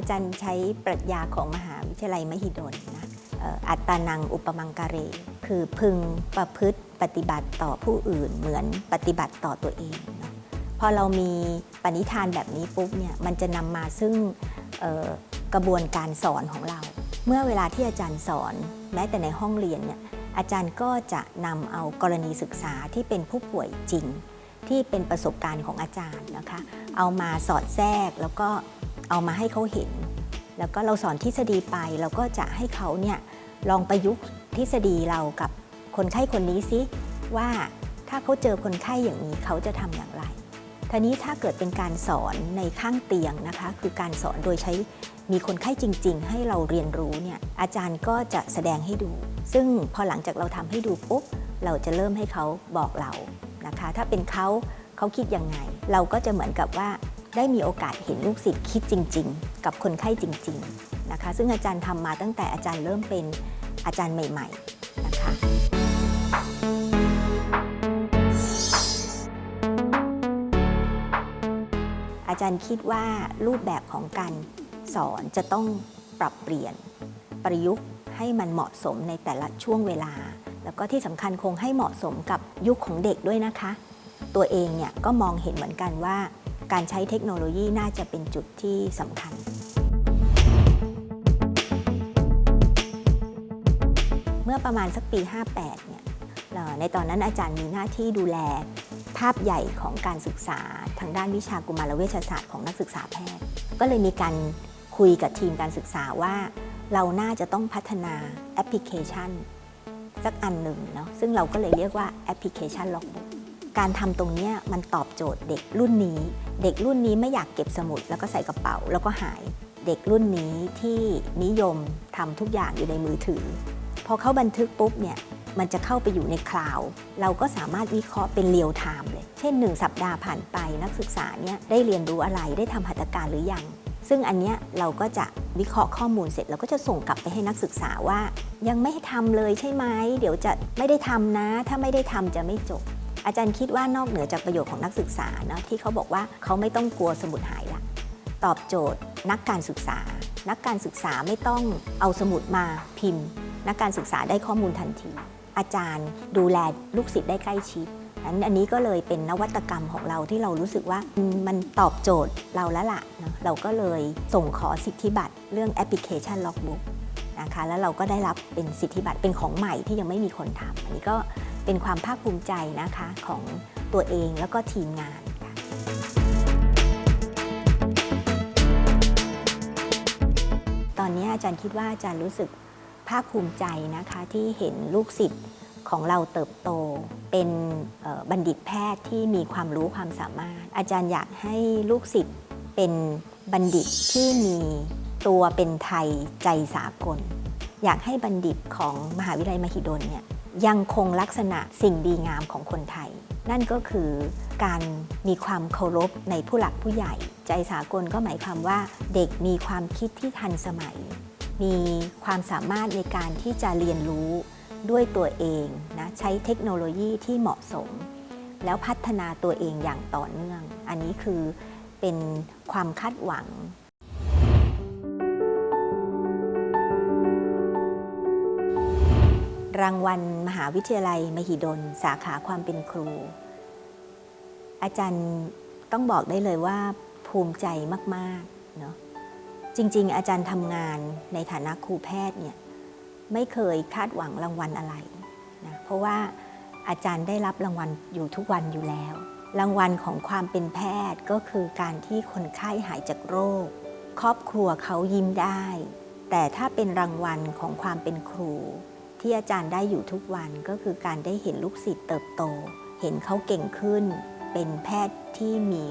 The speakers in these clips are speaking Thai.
าจารย์ใช้ปรัชญาของมหาวิทยาลัยมหิดลนะอัตตานังอุปมังการเรคือพึงประพฤติปฏิบัติต่อผู้อื่น เหมือนปฏิบัติต่อตัวเองนะพอเรามีปณิธานแบบนี้ปุ๊บเนี่ยมันจะนำมาซึ่งกระบวนการสอนของเรา เมื่อเวลาที่อาจารย์สอนแม้แต่ในห้องเรียนเนี่ยอาจารย์ก็จะนำเอากรณีศึกษาที่เป็นผู้ป่วยจริง ที่เป็นประสบการณ์ของอาจารย์นะคะ เอามาสอดแทรกแล้วก็ เอามาให้เขาเห็น แล้วก็เราสอนทฤษฎีไป เราก็จะให้เขาเนี่ยลองประยุกต์ทฤษฎีเรากับคนไข้คนนี้ซิว่าถ้าเขาเจอคนไข้อย่างนี้เขาจะทำอย่างไรทีนี้ถ้าเกิดเป็นการสอนในข้างเตียงนะคะ คือการสอนโดยใช้มีคนไข้จริง ๆ ให้เราเรียนรู้เนี่ยอาจารย์ก็จะแสดงให้ดู ซึ่งพอหลังจากเราทำให้ดูปุ๊บเราจะเริ่มให้เขาบอกเรานะคะ ถ้าเป็นเขาเขาคิดยังไง เราก็จะเหมือนกับว่า ได้มีโอกาสเห็นลูกศิษย์คิดจริง ๆ กับคนไข้จริง ๆนะคะ ซึ่งอาจารย์ทำมาตั้งแต่อาจารย์เริ่มเป็นอาจารย์ใหม่ ๆ นะคะอาจารย์คิดว่ารูปแบบของการสอนจะต้องปรับเปลี่ยนประยุกต์ให้มันเหมาะสมในแต่ละช่วงเวลา แล้วก็ที่สำคัญคงให้เหมาะสมกับยุคของเด็กด้วยนะคะ ตัวเองเนี่ยก็มองเห็นเหมือนกันว่า การใช้เทคโนโลยีน่าจะเป็นจุดที่สำคัญ เมื่อประมาณสักปี 58 เนี่ยในตอนนั้นอาจารย์มีหน้าที่ดูแลภาพใหญ่ของการศึกษาทางด้านวิชากุมารเวชศาสตร์ของนักศึกษาแพทย์ ก็เลยมีการคุยกับทีมการศึกษาว่า เราน่าจะต้องพัฒนาแอปพลิเคชันสักอันหนึ่งเนาะซึ่งเราก็เลยเรียกว่าแอปพลิเคชันล็อกบุ๊ก การทำตรงนี้มันตอบโจทย์เด็กรุ่นนี้ เด็กรุ่นนี้ไม่อยากเก็บสมุด แล้วก็ใส่กระเป๋าแล้วก็หาย เด็กรุ่นนี้ที่นิยมทำทุกอย่างอยู่ในมือถือ พอเขาบันทึกปุ๊บเนี่ยมันจะเข้าไปอยู่ในคลาวด์เราก็สามารถวิเคราะห์เป็นเรียลไทม์เลย เช่น 1 สัปดาห์ผ่านไปนักศึกษาเนี่ยได้เรียนรู้อะไรได้ทำหัตถการหรือยัง ซึ่งอันเนี้ยเราก็จะวิเคราะห์ข้อมูลเสร็จเราก็จะส่งกลับไปให้นักศึกษาว่า ยังไม่ให้ทำเลยใช่ไหมเดี๋ยวจะไม่ได้ทำนะ ถ้าไม่ได้ทำจะไม่จบ อาจารย์คิดว่านอกเหนือจากประโยชน์ของนักศึกษาเนาะที่เขาบอกว่าเขาไม่ต้องกลัวสมุดหายละตอบโจทย์ นักการศึกษา นักการศึกษาไม่ต้องเอาสมุดมาพิมพ์ นักการศึกษาได้ข้อมูลทันที อาจารย์ดูแลลูกศิษย์ได้ใกล้ชิดอันอันนี้ก็เลยเป็นนวัตกรรมของเราที่เรารู้สึกว่ามันตอบโจทย์เราแล้วล่ะเนะเราก็เลยส่งขอสิทธิบัตรเรื่องแอปพลิเคชันล็อกบุ๊กนะคะแล้วเราก็ได้รับเป็นสิทธิบัตรเป็นของใหม่ที่ยังไม่มีคนทำอันนี้ก็ เป็นความภาคภูมิใจนะคะของตัวเองแล้วก็ทีมงานตอนนี้อาจารย์คิดว่าอาจารย์รู้สึกภาคภูมิใจนะคะที่เห็นลูกศิษย์ของเราเติบโต เป็นบัณฑิตแพทย์ที่มีความรู้ความสามารถ อาจารย์อยากให้ลูกศิษย์เป็นบัณฑิตที่มีตัวเป็นไทยใจสากล อยากให้บัณฑิตของมหาวิทยาลัยมหิดลเนี่ย ยังคงลักษณะสิ่งดีงามของคนไทย นั่นก็คือการมีความเคารพในผู้หลักผู้ใหญ่ ใจสากลก็หมายความว่าเด็กมีความคิดที่ทันสมัย มีความสามารถในการที่จะเรียนรู้ด้วยตัวเองนะใช้เทคโนโลยีที่เหมาะสม แล้วพัฒนาตัวเองอย่างต่อเนื่อง อันนี้คือเป็นความคาดหวัง รางวัลมหาวิทยาลัย มหิดล สาขาความเป็นครู อาจารย์ต้องบอกได้เลยว่าภูมิใจมากๆเนาะจริง ๆ อาจารย์ทำงานในฐานะครูแพทย์เนี่ยไม่เคยคาดหวังรางวัลอะไรนะเพราะว่าอาจารย์ได้รับรางวัลอยู่ทุกวันอยู่แล้ว รางวัลของความเป็นแพทย์ก็คือการที่คนไข้หายจากโรค ครอบครัวเขายิ้มได้ แต่ถ้าเป็นรางวัลของความเป็นครู ที่อาจารย์ได้อยู่ทุกวันก็คือการได้เห็นลูกศิษย์เติบโต เห็นเขาเก่งขึ้น เป็นแพทย์ที่มี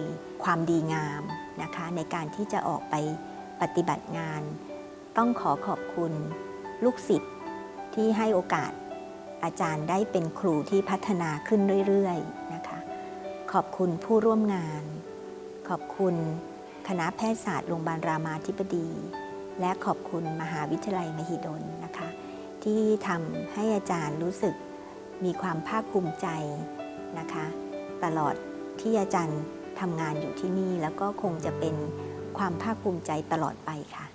ความดีงามนะคะ ในการที่จะออกไปปฏิบัติงาน ต้องขอขอบคุณลูกศิษย์ที่ให้โอกาสอาจารย์ได้เป็นครูที่พัฒนาขึ้นเรื่อยๆนะคะ ขอบคุณผู้ร่วมงาน ขอบคุณคณะแพทยศาสตร์โรงพยาบาลรามาธิบดี และขอบคุณมหาวิทยาลัยมหิดล ที่ทำให้อาจารย์รู้สึกมีความภาคภูมิใจนะคะ ตลอดที่อาจารย์ทำงานอยู่ที่นี่ แล้วก็คงจะเป็นความภาคภูมิใจตลอดไปค่ะ